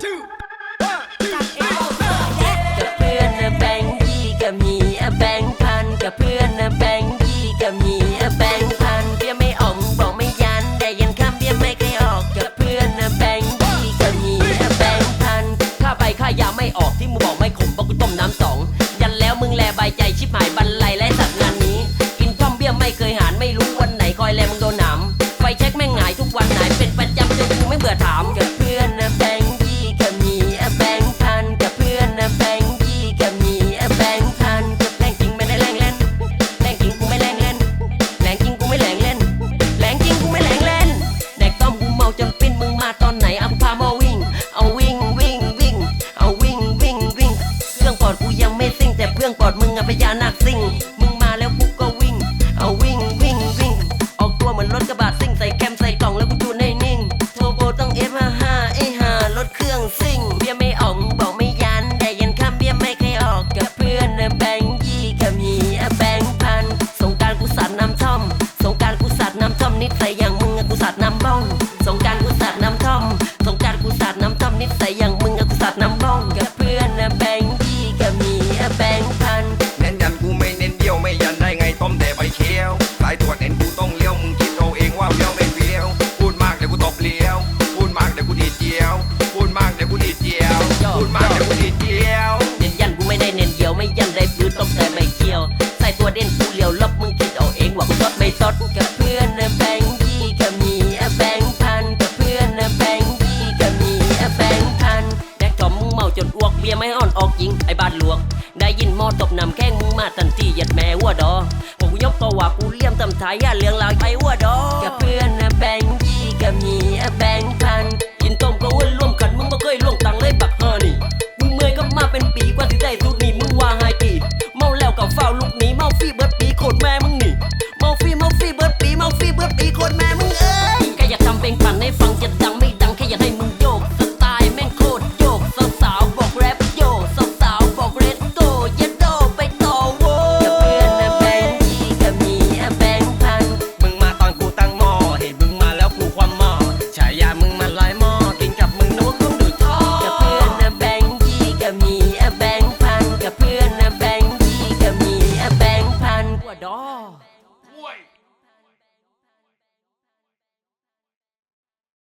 เพื่อนนะแบงค์ยี่ก็มีอะแบงค์พันกับเพื่อนนะแบงค์ยี่ก็มีอะแบงค์พันเบี้ยไม่ออกมึงบอกไม่ยันแต่ยันคำเบี้ยไม่เคยออกกับเพื่อนนะแบงค์ยี่ก็มีอะแบงค์พันค่าไปค่ายาไม่ออกที่มึงบอกไม่ขมเพราะกูต้มน้ำสองยันแล้วมึงแลใบใจชิบหายบันไลและสัตว์งานนี้ กินข้อมเบี้ยไม่เคยหารไม่รู้วันไหนคอยแลมึงโดนหนามไฟเช็คแม่งหงายทุกวันไหนเป็นประจำจนกูไม่เบื่อถามกับเพื่อนนะ พญานาคซิ่ง มึงมาแล้วกูก็วิ่ง เอาวิ่งวิ่งวิ่ง ออกตัวเหมือนรถกระบะซิ่งใส่แคมใส่กล่องแล้วกูจูนให้นิ่ง โทโบต้อง F55 ไอห่ารถเครื่องซิ่งเบียไม่ออกมึงบอกไม่ยันแต่ยันข้ามเบียไม่เคยออกกับเพื่อนแบงยี่กับมีแบงพัน สงการกูสัตว์น้ำท่อม สงการกูสัตว์น้ำท่อมนิสัยอย่างมึงกูสัตว์น้ำบ้องียวใส่ตัวเด่นกูเลียวลบมึงคิดเอาเองว่ากูตดไม่ซดกับเพื่อนนะแบงค์ยี่กับมีอแบงค์พันกับเพื่อนนะแบงค์ยี่กับมีอแบงค์พันแดกจอมมึงเมาจนอ้วกเบียไม่อ่อนออกยิงไอ้บาดหลวงได้ยินมอตบนำแข้งมึงมาทันทีหยัดแม่วัวดอพวกกูยกตัวว่ากูเลี่ยมตำไทยอย่าเลี้ยงลาวไอ้วัวดอ ดแม่มึงหนี